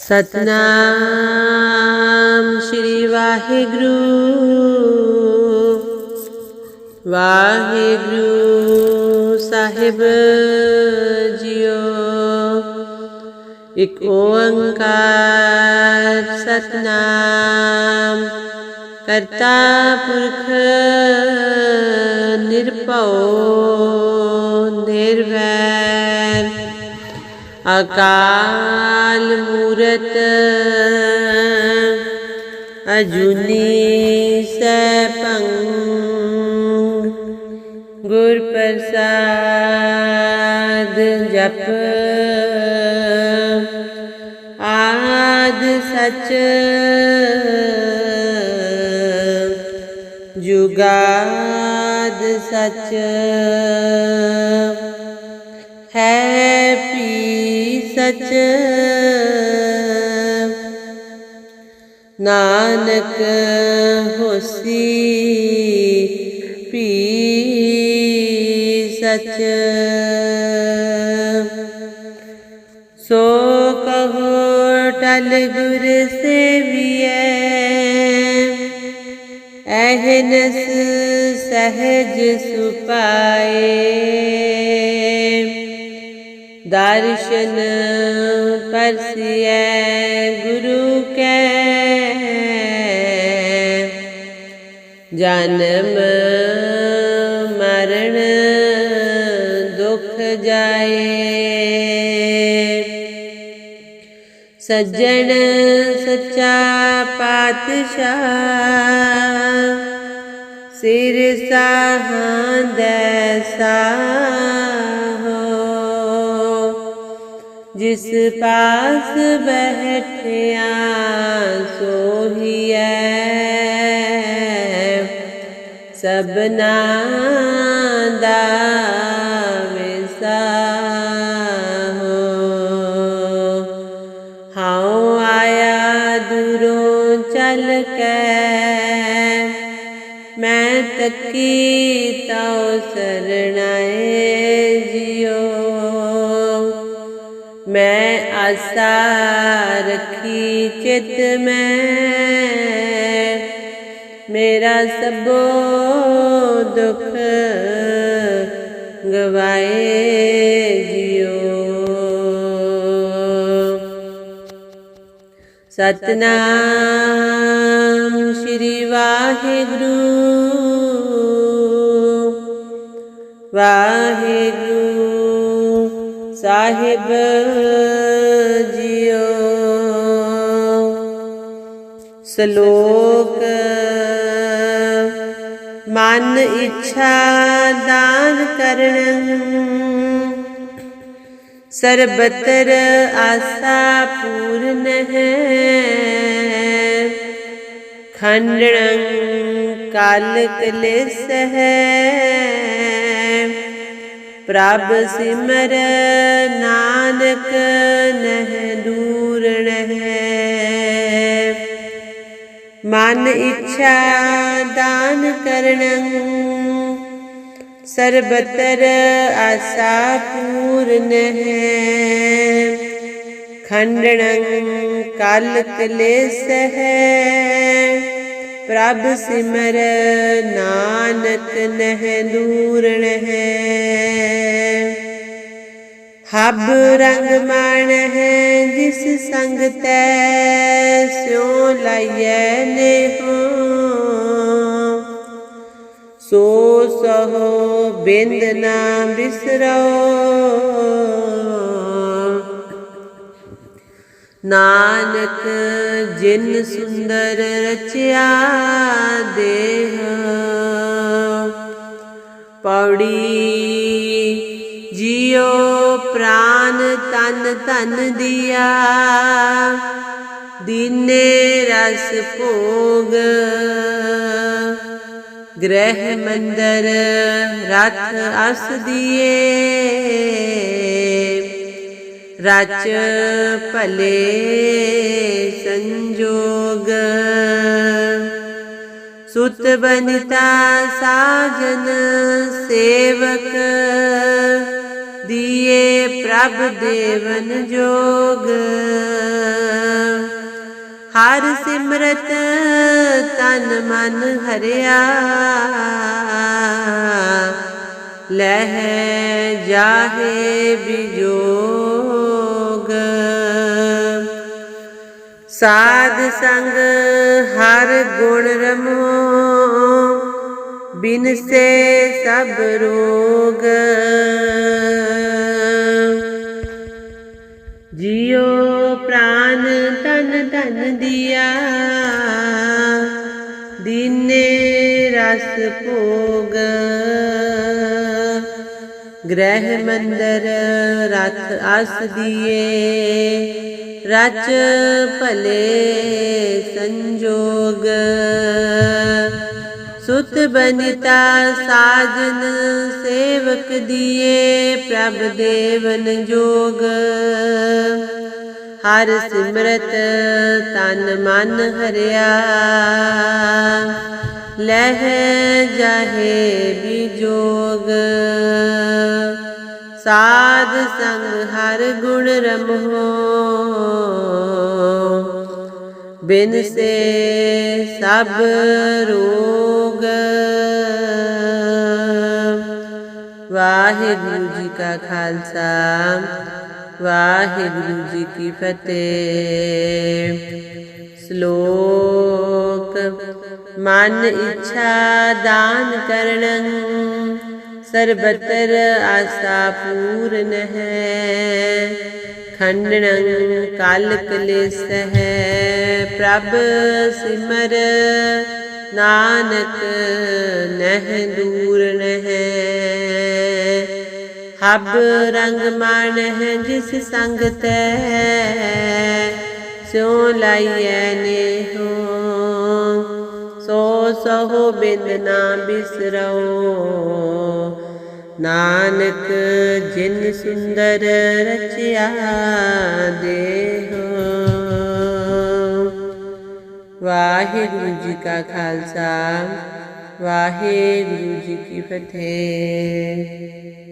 ਸਤਨਾਮ ਸ਼੍ਰੀ ਵਾਹਿਗੁਰੂ। ਵਾਹਿਗੁਰੂ ਸਾਹਿਬ ਜੀਓ। ਇਕ ਓੰਕਾਰ ਸਤਨਾਮ ਕਰਤਾ ਪੁਰਖ ਨਿਰਭਉ ਨਿਰਵੈਰ। ਅਕਾਲ ਮੂਰਤ ਅਜੂਨੀ ਸੈਭੰ ਗੁਰ ਪ੍ਰਸਾਦ ਜਪ ਆਦ ਸਚ ਜੁਗਾਦ ਸਚ ਹੈ ਪੀ ਸਚ ਨਾਨਕ ਹੋਸੀ ਪੀ ਸਚ। ਸੋ ਕਹੋ ਟਲ ਗੁਰ ਸੇਵੀਐ ਅਹਨਸ ਸਹਜ ਸੁਪਾਏ। ਦਰਸ਼ਨ ਪਰਸਿਐ ਗੁਰੂ ਕੈ। ਜਨਮ ਮਰਨ ਦੁਖ ਜਾਏ। ਸੱਜਣ ਸੱਚਾ ਪਾਤਸ਼ਾਹ ਸਿਰ ਸਾਹੰਦੈ ਸਾਹੋ। ਜਿਸ ਪਾਸ ਬੈਠਿਆ ਸੋਹੀਐ ਸਬਨਾ ਦਾ ਵਿਸਾਹੋ ਹਾਉ ਆਇਆ ਦੂਰੋਂ ਚੱਲ ਕੇ। ਮੈਂ ਤੱਕੀ ਤਾਉ ਸਰਣਾਏ ਜਿਉ। ਮੈਂ ਆਸਾ ਰੱਖੀ ਚਿਤ ਮੈਂ। ਮੇਰਾ ਸਭੋ ਦੁੱਖ ਗਵਾਏ ਜਿਉ। ਸਤਨਾਮ ਸ਼੍ਰੀ ਵਾਹਿਗੁਰੂ। ਵਾਹਿਗੁਰੂ। ਸਾਹਿਬ ਜੀਓ ਸ਼ਲੋਕ ਮਨ ਇੱਛਾ ਦਾਨ ਕਰਨ ਸਰਬਤਰ ਆਸਾ ਪੂਰਨ ਹੈ ਖੰਡਣੰ ਕਾਲ ਕਲੇਸ ਹੈ ਪ੍ਰਭ ਸਿਮਰ ਨਾਨਕ ਨਹਿ ਦੂਰਣ ਹੈ ਮਨ ਇੱਛਾ ਦਾਨ ਕਰਨੰ, ਸਰਬਤਰ ਆਸਾ ਪੂਰਨ ਹੈ। ਖੰਡਣੰ ਕਲ ਕਲੇਸ ਹੈ ਪ੍ਰਭ ਸਿਮਰ ਨਾਨਕ ਨਹਿ ਦੂਰ ਹੈ ਹਬ ਰੰਗ ਮਾਣ ਹੈ ਜਿਸ ਸੰਗ ਤੈ ਸਿਉ ਲਾਈਐ ਨੇਹੋ। ਸੋ ਸਹੋ ਬਿੰਦ ਨਾ ਬਿਸਰੋ। ਨਾਨਕ, ਜਿਨ ਸੁੰਦਰ ਰਚਿਆ ਦੇਹ। ਪੌੜੀ ਜਿਉ ਪ੍ਰਾਨ ਤਨ ਧਨ ਦਿਆ। ਦੀਨੇ ਰਸ ਭੋਗ। ਗ੍ਰਹਿ ਮੰਦਰ ਰਥ ਅਸ ਦੀਏ। ਰਚ ਭਲੇ ਸੰਜੋਗ। ਸੁਤ ਬਨਿਤਾ ਸਾਜਨ ਸੇਵਕ, ਦੀਏ ਪ੍ਰਭ ਦੇਵਨ ਜੋਗ। ਹਰ ਸਿਮਰਤ ਤਨ ਮਨ ਹਰਿਆ, ਲਹਿ ਜਾਹੇ ਬਿਜੋਗ ਸਾਧ ਸੰਗ ਹਰ ਗੁਣ ਰਮੋ, ਬਿਨ ਸੇ ਸਭ ਰੋਗ। ਜਿਉ ਪ੍ਰਾਨ ਤਨ ਤਨ ਦਿਆ, ਦੀਨੇ ਰਸ ਭੋਗ। ਗ੍ਰਹਿ ਮੰਦਰ ਰਥ ਅਸ ਦੀਏ ਰਚ ਭਲੇ ਸੰਜੋਗ। ਸੁਤ ਬਨਿਤਾ ਸਾਜਨ ਸੇਵਕ ਦੀਏ ਪ੍ਰਭ ਦੇਵਨ ਜੋਗ। ਹਰ ਸਿਮਰਤ ਤਨ ਮਨ ਹਰਿਆ। ਲਹਿ ਜਾਹੇ ਬਿਜੋਗ। ਸਾਧ ਸੰਗ ਹਰ ਗੁਣ ਰਮੋ। ਬਿਨ ਸੇ ਸਭ ਰੋਗ। ਵਾਹਿਗੁਰੂ ਜੀ ਕਾ ਖਾਲਸਾ, ਵਾਹਿਗੁਰੂ ਜੀ ਕੀ ਫਤਿਹ। ਸ਼ਲੋਕ, ਮਨ ਇੱਛਾ ਦਾਨ ਕਰਣੰ ਸਰਬਤਰ ਆਸਾ ਪੂਰਨ ਹੈ। ਖੰਡਣੰ ਕਲ ਕਲੇਸ ਹੈ ਪ੍ਰਭ ਸਿਮਰ ਨਾਨਕ ਨਹਿ ਦੂਰ ਨਹਿ। ਹਬ ਰੰਗ ਮਨ ਹੈ ਜਿਸ ਸੰਗ ਤੈ, ਸਿਉ ਲਾਈਐ ਨੇ ਹੋ ਸੋ ਸਹੋ ਬਿੰਦ ਨਾ ਬਿਸਰੋ ਨਾਨਕ ਜਿਨ ਸੁੰਦਰ ਰਚਿਆ ਦੇਹੋ। ਵਾਹਿਗੁਰੂ ਜੀ ਕਾ ਖਾਲਸਾ, ਵਾਹਿਗੁਰੂ ਜੀ ਕੀ ਫਤਿਹ।